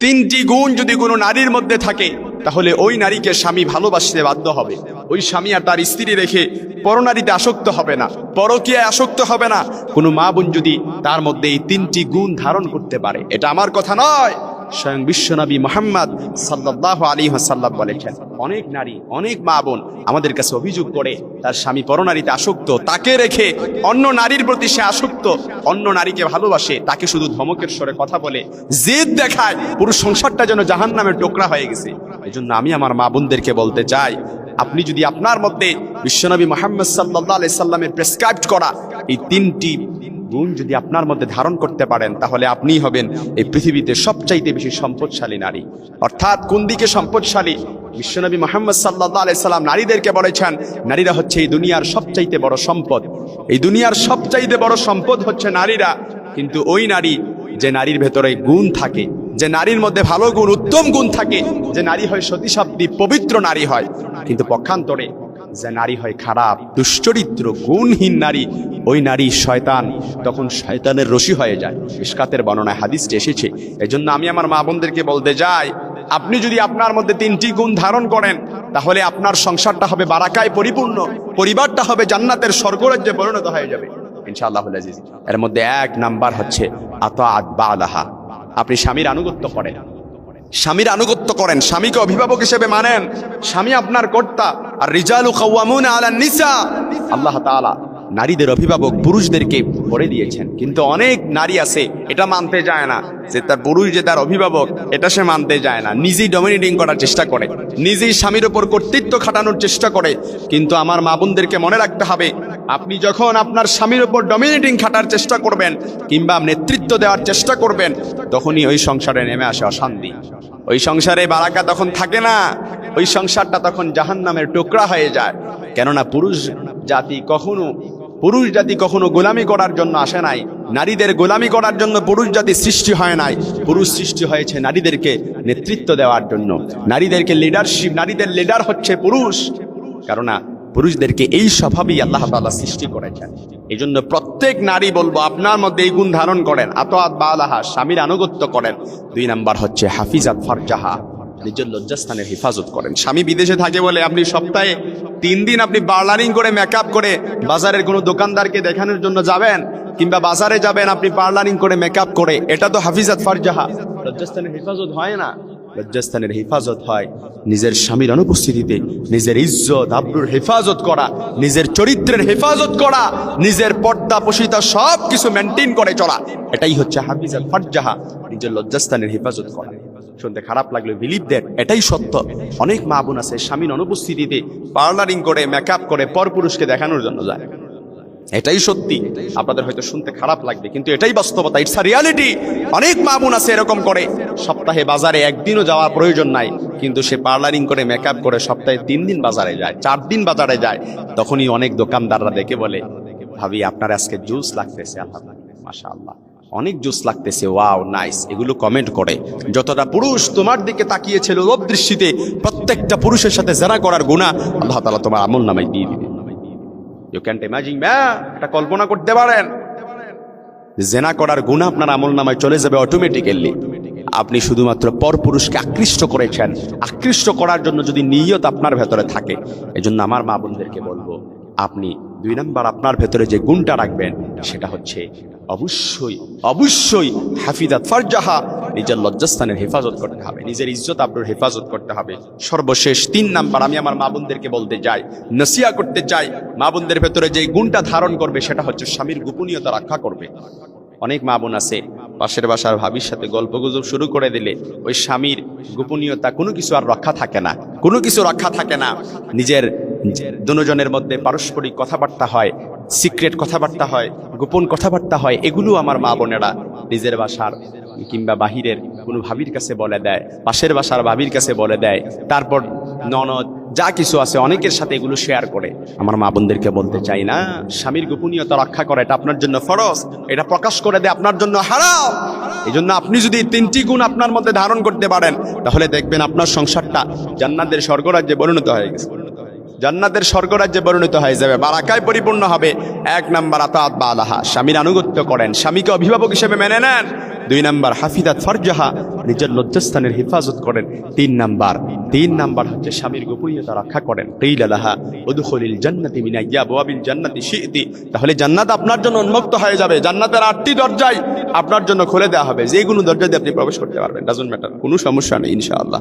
তিনটি গুণ যদি কোনো নারীর মধ্যে থাকে, তাহলে ওই নারীকে স্বামী ভালোবাসতে বাধ্য হবে। ওই স্বামী আর তার স্ত্রী রেখে পরনারীতে আসক্ত হবে না, পরকীয়ায় আসক্ত হবে না। কোনো মা বোন যদি তার মধ্যে এই তিনটি গুণ ধারণ করতে পারে, এটা আমার কথা নয়। স্বয়ং বিশ্বনবী মোহাম্মদ সাল্লাহ আলী হাসাল্লাম বলেছেন, অনেক নারী, অনেক মা বোন আমাদের কাছে অভিযোগ করে, তার স্বামী পরনারীতে আসক্ত, তাকে রেখে অন্য নারীর প্রতি সে আসক্ত, অন্য নারীকে ভালোবাসে, তাকে শুধু ধমকের স্বরে কথা বলে, জেদ দেখায়, পুরো সংসারটা যেন জাহান নামের টোকরা হয়ে গেছে। এই জন্য আমি আমার মা বোনদেরকে বলতে চাই, আপনি যদি আপনার মধ্যে বিশ্বনবী মোহাম্মদ সাল্লাহ আলি সাল্লামের প্রেসক্রাইব করা এই তিনটি গুণ যদি আপনার মধ্যে ধারণ করতে পারেন, তাহলে আপনিই হবেন এই পৃথিবীতে সবচাইতে বেশি সম্পদশালী নারী। অর্থাৎ কোন দিকে সম্পদশালী? বিশ্বনবী মোহাম্মদ সাল্লাহ আলাইসাল্লাম নারীদেরকে বলেছেন, নারীরা হচ্ছে এই দুনিয়ার সবচাইতে বড় সম্পদ। এই দুনিয়ার সবচাইতে বড় সম্পদ হচ্ছে নারীরা। কিন্তু ওই নারী, যে নারীর ভেতরে গুণ থাকে, যে নারীর মধ্যে ভালো গুণ, উত্তম গুণ থাকে, যে নারী হয় সতীশাব্দী পবিত্র নারী হয়। কিন্তু পক্ষান্তরে যে নারী হয় খারাপ, দুশ্চরিত্র, গুণহীন নারী, ওই নারী শয়তান। তখন শয়তানের রশি হয়ে যায়। ইস্কাতের বর্ণনায় হাদিসটি এসেছে। এজন্য আমি আমার মা বোনদেরকে বলতে যাই আপনি যদি আপনার মধ্যে তিনটি গুণ ধারণ করেন, তাহলে আপনার সংসারটা হবে বারাকায় পরিপূর্ণ। পরিবারটা হবে জান্নাতের স্বর্গরাজ্যে পরিণত হয়ে যাবে। ইনশাআল্লাহ আজিজ। এর মধ্যে এক নাম্বার হচ্ছে, আতাআত বালাহা আপনি স্বামীর আনুগত্য করেন। স্বামীর আনুগত্য করেন, স্বামীকে অভিভাবক হিসেবে মানেন। স্বামী আপনার কর্তা। আর রিজালু কাওয়ামুন আলা নিসা। আল্লাহ তাআলা নারীদের অভিভাবক পুরুষদেরকে করে দিয়েছেন। কিন্তু অনেক নারী আছে, এটা মানতে যায় না। যে তার পুরুষ যে তার অভিভাবক, এটা সে মানতে যায় না। নিজেই ডমিনেটিং করার চেষ্টা করে। নিজেই স্বামীর ওপর কর্তৃত্ব খাটানোর চেষ্টা করে। কিন্তু আমার মা বোনদেরকে মনে রাখতে হবে, আপনি যখন আপনার স্বামীর ওপর ডমিনেটিং খাটার চেষ্টা করবেন, কিংবা নেতৃত্ব দেওয়ার চেষ্টা করবেন, তখনই ওই সংসারে নেমে আসে অশান্তি। ওই সংসারে বারাকা তখন থাকে না, ওই সংসারটা তখন জাহান নামের টুকরা হয়ে যায়। কেননা পুরুষ জাতি কখনো, পুরুষ জাতি কখনো গোলামি করার জন্য আসে নাই, নারীদের গোলামি করার জন্য পুরুষ জাতি সৃষ্টি হয় নাই। পুরুষ সৃষ্টি হয়েছে নারীদেরকে নেতৃত্ব দেওয়ার জন্য। নারীদেরকে লিডারশিপ নারীদের লিডার হচ্ছে পুরুষ। কেননা পুরুষদেরকে এই স্বভাবেই আল্লাহ তাআলা সৃষ্টি করেছেন। এই জন্য প্রত্যেক নারী বলব, আপনার মধ্যে এই গুণ ধারণ করেন। আতআত বালাহা, স্বামীর আনুগত্য করেন। দুই নাম্বার হচ্ছে হাফিজাত ফারজাহা, নিজের লজ্জাস্থানের হেফাজত করেন। স্বামী বিদেশে থাকে বলে আপনি সপ্তাহে তিন দিন আপনি পার্লারিং করে মেকআপ করে বাজারের কোনো দোকানদারকে দেখানোর জন্য যাবেন কিংবা বাজারে যাবেন আপনি পার্লারিং করে মেকআপ করে, এটা তো হাফিজাত ফারজাহা। লজ্জাস্থানের হেফাজত হয় না। লজ্জাস্থানের হেফাজত হয়। নিজের স্বামীর অনুপস্থিতিতে নিজের ইজ্জত, আব্রুর হেফাজত করা, নিজের চরিত্রের হেফাজত করা, নিজের পর্দা পশিতা সব কিছু মেনটেন করে চলা। এটাই হচ্ছে হাফিজাত ফারজাহা নিজের লজ্জাস্থানের হেফাজত করা। শুনতে খারাপ লাগল বিলিভ দ্যাট এটাই সত্য। অনেক মা বোন আছে স্বামীর অনুপস্থিতিতে পার্লারিং করে মেকআপ করে, পরপুরুষকে দেখানোর জন্য যায়। এটাই সত্যি। আপনাদের হয়তো শুনতে খারাপ লাগবে, কিন্তু এটাই বাস্তবতা। ইটস আ রিয়ালিটি অনেক মা বোন আছে এরকম করে। সপ্তাহে বাজারে একদিনও যাওয়ার প্রয়োজন নাই, কিন্তু সে পার্লারিং করে মেকআপ করে, সপ্তাহে তিন দিন বাজারে যায়, চার দিন বাজারে যায়। তখনই অনেক দোকানদাররা দেখে বলে, ভাবি, আপনার আজকে জুস লাগতেছে আল্লাহ মাশা আল্লাহ অনেক জুস লাগতেছে ওয়াও নাইস এগুলো কমেন্ট করে। যতটা পুরুষ তোমার দিকে তাকিয়েছিল লোভ দৃষ্টিতে, প্রত্যেকটা পুরুষের সাথে জেরা করার গুণা আল্লাহ তালা তোমার আমল নামাই দিয়ে দিবে। ইউ ক্যান্ট ইমাজিন ম্যা এটা কল্পনা করতে পারেন। জেনা করার গুণ আপনার আমল নামায় চলে যাবে অটোমেটিক্যালি আপনি শুধুমাত্র পরপুরুষকে আকৃষ্ট করেছেন। আকৃষ্ট করার জন্য যদি নিয়ত আপনার ভেতরে থাকে, এজন্য আমার মা বোনদেরকে বলব, আপনি দুই নাম্বার আপনার ভেতরে যে গুণটা রাখবেন, সেটা হচ্ছে অবশ্যই অবশ্যই হাফিজাত ফারজাহা নিজের লজ্জাস্থানের হেফাজত করতে হবে, নিজের ইজ্জত আব্রুর হেফাজত করতে হবে। সর্বশেষ তিন নাম্বার, আমি আমার মা বোনদেরকে বলতে যাই নসিয়া করতে চাই মা বোনদের ভেতরে যে গুণটা ধারণ করবে সেটা হচ্ছে স্বামীর গোপনীয়তা রক্ষা করবে। অনেক মা বোন আছে, পাশের বাসার ভাবির সাথে গল্প গুজব শুরু করে দিলে ওই স্বামীর গোপনীয়তা কোনো কিছু আর রক্ষা থাকে না, কোনো কিছু রক্ষা থাকে না। নিজের দুজনের মধ্যে পারস্পরিক কথাবার্তা হয় সিক্রেট কথাবার্তা হয়, গোপন কথাবার্তা হয়, এগুলো আমার মা বোনেরা নিজের বাসার কিংবা বাহিরের কোনো ভাবির কাছে বলে দেয়, পাশের বাসার ভাবির কাছে বলে দেয়, তারপর ননদ যা কিছু আছে অনেকের সাথে এগুলো শেয়ার করে। আমার মা বোনদেরকে বলতে চাই না, স্বামীর গোপনীয়তা রক্ষা করা, এটা আপনার জন্য ফরজ, এটা প্রকাশ করে দেয়, আপনার জন্য হারাম। এই জন্য আপনি যদি তিনটি গুণ আপনার মধ্যে ধারণ করতে পারেন, তাহলে দেখবেন আপনার সংসারটা জান্নাতের স্বর্গরাজ্যে পরিণত হয়ে গেছে। জান্নাতের স্বর্গরাজ্যে পরিণত হয়ে যাবে, বারাকায় পরিপূর্ণ হবে। এক নাম্বার আতাত বা আলাহা স্বামীর আনুগত্য করেন। স্বামীকে অভিভাবক হিসেবে মেনে নেন। দুই নাম্বার হাফিদাত ফরজাহা, নিজের লজ্জাস্থানের হেফাজত করেন। তিন নাম্বার তিন নাম্বার হচ্ছে স্বামীর গোপনীয়তা রক্ষা করেন। কিল আলাহা উদখুলিল জান্নাতি মিন আবওয়াবিল জান্নাতি শি'তি। তাহলে জান্নাত আপনার জন্য উন্মুক্ত হয়ে যাবে। জান্নাতের আটটি দরজায় আপনার জন্য খুলে দেওয়া হবে। যে কোনো দরজা দিয়ে আপনি প্রবেশ করতে পারবেন ডাজন্ট ম্যাটার কোনো সমস্যা নেই, ইনশাআল্লাহ।